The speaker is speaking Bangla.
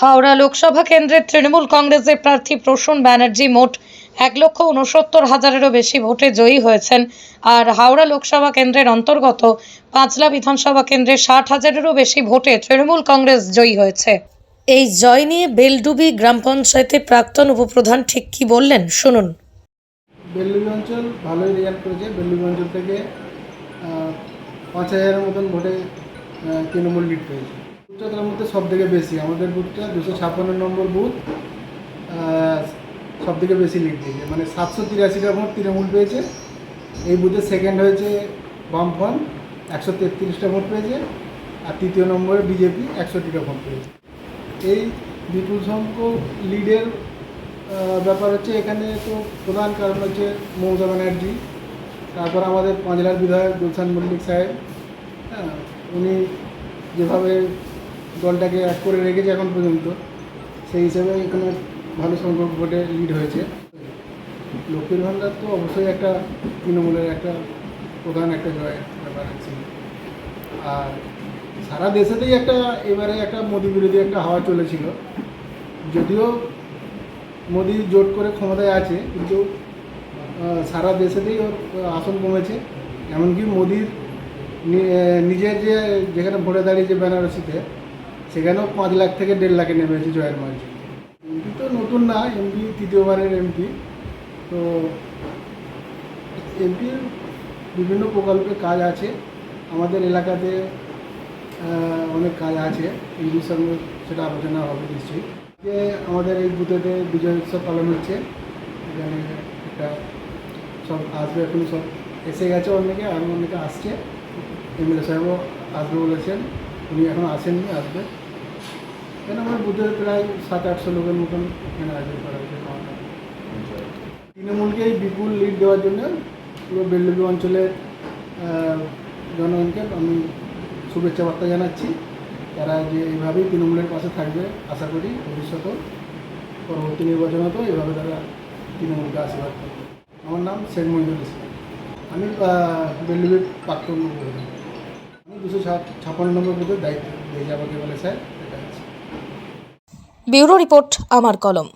হাওড়া লোকসভা কেন্দ্রের তৃণমূল কংগ্রেসের প্রার্থী প্রসূন ব্যানার্জি মোট এক লক্ষ উনসত্তর হাজারেরও বেশি ভোটে জয়ী হয়েছেন। আর হাওড়া লোকসভা কেন্দ্রের অন্তর্গত পাঁচলা বিধানসভা কেন্দ্রে ষাট হাজারেরও বেশি ভোটে তৃণমূল কংগ্রেস জয়ী হয়েছে। এই জয় নিয়ে বেলডুবি গ্রাম পঞ্চায়েতের প্রাক্তন উপপ্রধান ঠিক কি বললেন? শুনুন। বেল্লুবি অঞ্চল ভালোই রেজাল্ট করেছে। বেল্লুবি অঞ্চল থেকে পাঁচ হাজারের মতন ভোটে তৃণমূল লিড পেয়েছে। বুথটা তার মধ্যে সব থেকে বেশি। আমাদের বুথটা দুশো ছাপ্পান্ন নম্বর বুথ সব থেকে বেশি লিড দিয়েছে। মানে সাতশো তিরাশিটা ভোট তৃণমূল পেয়েছে। এই বুথে সেকেন্ড হয়েছে বামফ্রন্ট একশো তেত্রিশটা ভোট পেয়েছে। আর তৃতীয় নম্বরে বিজেপি একষট্টিটা ভোট পেয়েছে। এই বিপুল সংখ্যক লিডের ব্যাপার হচ্ছে এখানে তো প্রধান কারণ হচ্ছে মমতা ব্যানার্জি। তারপর আমাদের পাঁচলার বিধায়ক গুলশান মল্লিক সাহেব। হ্যাঁ উনি যেভাবে দলটাকে এক করে রেখেছে এখন পর্যন্ত। সেই হিসেবে এখানে ভালো সংখ্যক ভোটে লিড হয়েছে। লক্ষ্মীর ভাণ্ডার তো অবশ্যই একটা তৃণমূলের একটা প্রধান একটা জয় ব্যাপার আছে। আর সারা দেশেতেই একটা এবারে একটা মোদি বিরোধী একটা হাওয়া চলেছিল। যদিও মোদি জোট করে ক্ষমতায় আছে, কিন্তু সারা দেশেতেই আসন কমেছে। এমনকি মোদির নিজের যে, যেখানে ভোটে দাঁড়িয়েছে বেনারসিতে সেখানেও পাঁচ লাখ থেকে দেড় লাখে নেমে নেমেছে জয়ের মাঝে। এমপি তো নতুন না এমপি তৃতীয়বারের এমপি তো এমপির বিভিন্ন প্রকল্পে কাজ আছে। আমাদের এলাকাতে অনেক কাজ আছে। এমপির সঙ্গে সেটা আলোচনা হবে নিশ্চয়ই। যে আমাদের এই বুথেতে বিজয় উৎসব পালন হচ্ছে। এখানে একটা সব আসবে এখন সব এসে গেছে অনেকে আর অনেকে আসছে। এমএলএ সাহেবও আসবে বলেছেন। উনি এখন আসেননি আসবে। কেন আমার বুথের প্রায় সাত, আটশো লোকের মতন এখানে আয়োজন করা হয়েছে। তৃণমূলকেই বিপুল লিড দেওয়ার জন্য পুরো বেল্লুবি অঞ্চলের জনগণকে আমি শুভেচ্ছা বার্তা জানাচ্ছি। তারা যে এইভাবেই তৃণমূলের পাশে থাকবে, আশা করি ভবিষ্যতেও, পরবর্তী নির্বাচনেতেও এইভাবে তারা তৃণমূলকে আশীর্বাদ করবে। আমার নাম শেখ মহিদুল ইসলাম। আমি বেল্লুবির প্রাক্তন দায়িত্ব। ব্যুরো রিপোর্ট আমার কলম।